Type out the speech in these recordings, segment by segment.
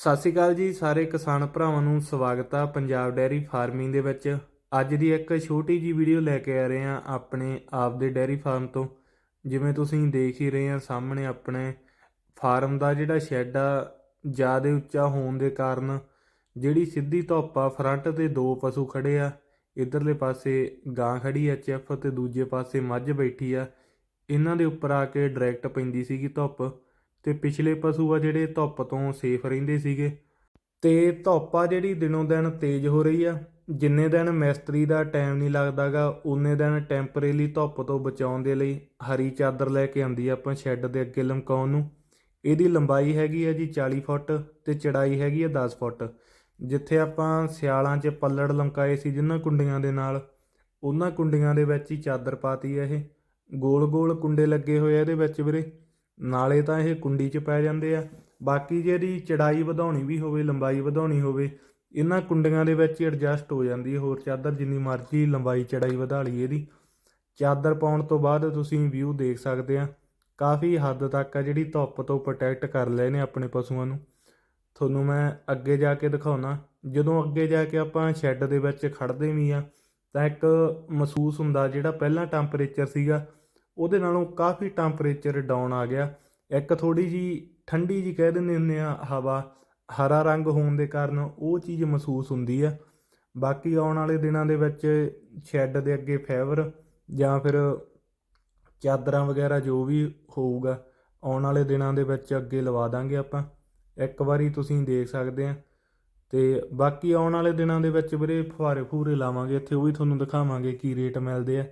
ਸਤਿ ਸ਼੍ਰੀ ਅਕਾਲ ਜੀ ਸਾਰੇ ਕਿਸਾਨ ਭਰਾਵਾਂ ਨੂੰ ਸਵਾਗਤ ਆ ਪੰਜਾਬ ਡੈਰੀ ਫਾਰਮਿੰਗ ਦੇ ਵਿੱਚ। ਅੱਜ ਦੀ ਇੱਕ ਛੋਟੀ ਜੀ ਵੀਡੀਓ ਲੈ ਕੇ ਆ ਰਹੇ ਹਾਂ ਆਪਣੇ ਆਪ ਦੇ ਡੈਰੀ ਫਾਰਮ ਤੋਂ। ਜਿਵੇਂ ਤੁਸੀਂ ਦੇਖ ਹੀ ਰਹੇ ਆ ਸਾਹਮਣੇ ਆਪਣੇ ਫਾਰਮ ਦਾ ਜਿਹੜਾ ਸ਼ੈੱਡ ਆ, ਜ਼ਿਆਦਾ ਉੱਚਾ ਹੋਣ ਦੇ ਕਾਰਨ ਜਿਹੜੀ ਸਿੱਧੀ ਧੁੱਪ ਆ, ਫਰੰਟ ਤੇ ਦੋ ਪਸ਼ੂ ਖੜੇ ਆ, ਇਧਰਲੇ ਪਾਸੇ ਗਾਂ ਖੜੀ ਐ ਐਫ ਤੇ ਦੂਜੇ ਪਾਸੇ ਮੱਝ ਬੈਠੀ ਆ। ਇਹਨਾਂ ਦੇ ਉੱਪਰ ਆ ਕੇ ਡਾਇਰੈਕਟ ਪੈਂਦੀ ਸੀਗੀ ਧੁੱਪ। ਤੇ ਪਿਛਲੇ ਪਸ਼ੂ ਆ ਜਿਹੜੇ ਧੁੱਪ ਤੋਂ ਸੇਫ ਰਹਿੰਦੇ ਸੀਗੇ। ਤੇ ਧੁੱਪ ਆ ਜਿਹੜੀ ਦਿਨੋਂ ਦਿਨ ਤੇਜ਼ ਹੋ ਰਹੀ ਆ। ਜਿੰਨੇ ਦਿਨ ਮਿਸਤਰੀ ਦਾ ਟਾਈਮ ਨਹੀਂ ਲੱਗਦਾਗਾ ਉਨੇ ਦਿਨ ਟੈਂਪਰੇਰੀ ਧੁੱਪ ਤੋਂ ਬਚਾਉਣ ਦੇ ਲਈ ਹਰੀ ਚਾਦਰ ਲੈ ਕੇ ਆਂਦੀ ਆ ਆਪਾਂ ਸ਼ੈੱਡ ਦੇ ਅੱਗੇ ਲਮਕਾਉਣ ਨੂੰ। ਇਹਦੀ ਲੰਬਾਈ ਹੈਗੀ ਆ ਜੀ 40 ਫੁੱਟ ਤੇ ਚੜਾਈ ਹੈਗੀ ਆ 10 ਫੁੱਟ। ਜਿੱਥੇ ਆਪਾਂ ਸਿਆਲਾਂ 'ਚ ਪੱਲੜ ਲਮਕਾਏ ਸੀ ਜਿਨ੍ਹਾਂ ਕੁੰਡੀਆਂ ਦੇ ਨਾਲ, ਉਹਨਾਂ ਕੁੰਡੀਆਂ ਦੇ ਵਿੱਚ ਹੀ ਚਾਦਰ ਪਾਤੀ ਆ ਇਹ। ਗੋਲ-ਗੋਲ ਕੁੰਡੇ ਲੱਗੇ ਹੋਏ ਆ ਇਹਦੇ ਵਿੱਚ ਵੀਰੇ। ਨਾਲੇ ਤਾਂ ਇਹ ਕੁੰਡੀ 'ਚ ਪੈ ਜਾਂਦੇ ਆ। ਬਾਕੀ ਜੇ ਇਹਦੀ ਚੜਾਈ ਵਧਾਉਣੀ ਵੀ ਹੋਵੇ, ਲੰਬਾਈ ਵਧਾਉਣੀ ਹੋਵੇ, ਇਹਨਾਂ ਕੁੰਡੀਆਂ ਦੇ ਵਿੱਚ ਹੀ ਐਡਜਸਟ ਹੋ ਜਾਂਦੀ ਹੈ। ਹੋਰ ਚਾਦਰ ਜਿੰਨੀ ਮਰਜ਼ੀ ਲੰਬਾਈ ਚੜਾਈ ਵਧਾ ਲਈ ਇਹਦੀ। ਚਾਦਰ ਪਾਉਣ ਤੋਂ ਬਾਅਦ ਤੁਸੀਂ ਵਿਊ ਦੇਖ ਸਕਦੇ ਆ। ਕਾਫੀ ਹੱਦ ਤੱਕ ਆ ਜਿਹੜੀ ਧੁੱਪ ਤੋਂ ਪ੍ਰੋਟੈਕਟ ਕਰ ਲਏ ਨੇ ਆਪਣੇ ਪਸ਼ੂਆਂ ਨੂੰ। ਤੁਹਾਨੂੰ ਮੈਂ ਅੱਗੇ ਜਾ ਕੇ ਦਿਖਾਉਣਾ। ਜਦੋਂ ਅੱਗੇ ਜਾ ਕੇ ਆਪਾਂ ਸ਼ੈੱਡ ਦੇ ਵਿੱਚ ਖੜਦੇ ਵੀ ਆ, ਤਾਂ ਇੱਕ ਮਹਿਸੂਸ ਹੁੰਦਾ ਜਿਹੜਾ ਪਹਿਲਾਂ ਟੈਂਪਰੇਚਰ ਸੀਗਾ ਉਹਦੇ ਨਾਲੋਂ ਕਾਫੀ ਟੈਂਪਰੇਚਰ ਡਾਊਨ ਆ ਗਿਆ। ਇੱਕ ਥੋੜੀ ਜੀ ਠੰਡੀ ਜੀ ਕਹਿ ਦਿੰਦੇ ਹੁੰਦੇ ਆ ਹਵਾ, ਹਰਾ ਰੰਗ ਹੋਣ ਦੇ ਕਾਰਨ ਉਹ ਚੀਜ਼ ਮਹਿਸੂਸ ਹੁੰਦੀ ਆ। ਬਾਕੀ ਆਉਣ ਵਾਲੇ ਦਿਨਾਂ ਦੇ ਵਿੱਚ ਸ਼ੈੱਡ ਦੇ ਅੱਗੇ ਫਾਈਬਰ ਜਾਂ ਫਿਰ ਚਾਦਰਾਂ ਵਗੈਰਾ ਜੋ ਵੀ ਹੋਊਗਾ, ਆਉਣ ਵਾਲੇ ਦਿਨਾਂ ਦੇ ਵਿੱਚ ਅੱਗੇ ਲਵਾ ਦਾਂਗੇ ਆਪਾਂ। ਇੱਕ ਵਾਰੀ ਤੁਸੀਂ ਦੇਖ ਸਕਦੇ ਆ। ਤੇ ਬਾਕੀ ਆਉਣ ਵਾਲੇ ਦਿਨਾਂ ਦੇ ਵਿੱਚ ਵੀਰੇ ਫੁਹਾਰੇ ਫੂਰੇ ਲਾਵਾਂਗੇ। ਇੱਥੇ ਉਹ ਵੀ ਤੁਹਾਨੂੰ ਦਿਖਾਵਾਂਗੇ ਕੀ ਰੇਟ ਮਿਲਦੇ ਆ।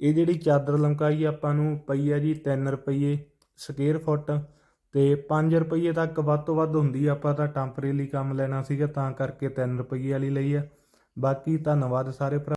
ਇਹ ਜਿਹੜੀ ਚਾਦਰ ਲਮਕਾਈ ਆਪਾਂ ਨੂੰ ਪਈ ਆ ਜੀ 3 ਰੁਪਏ ਸਕੁਅਰ ਫੁੱਟ ਤੇ 5 ਰੁਪਏ ਤੱਕ ਵੱਧ ਤੋਂ ਵੱਧ ਹੁੰਦੀ ਆਪਾਂ ਤਾਂ ਟੈਂਪਰੇਰੀ ਕੰਮ ਲੈਣਾ ਸੀਗਾ, ਤਾਂ ਕਰਕੇ 3 ਰੁਪਏ ਵਾਲੀ ਲਈ ਆ। ਬਾਕੀ ਧੰਨਵਾਦ ਸਾਰੇ ਭਰਾ।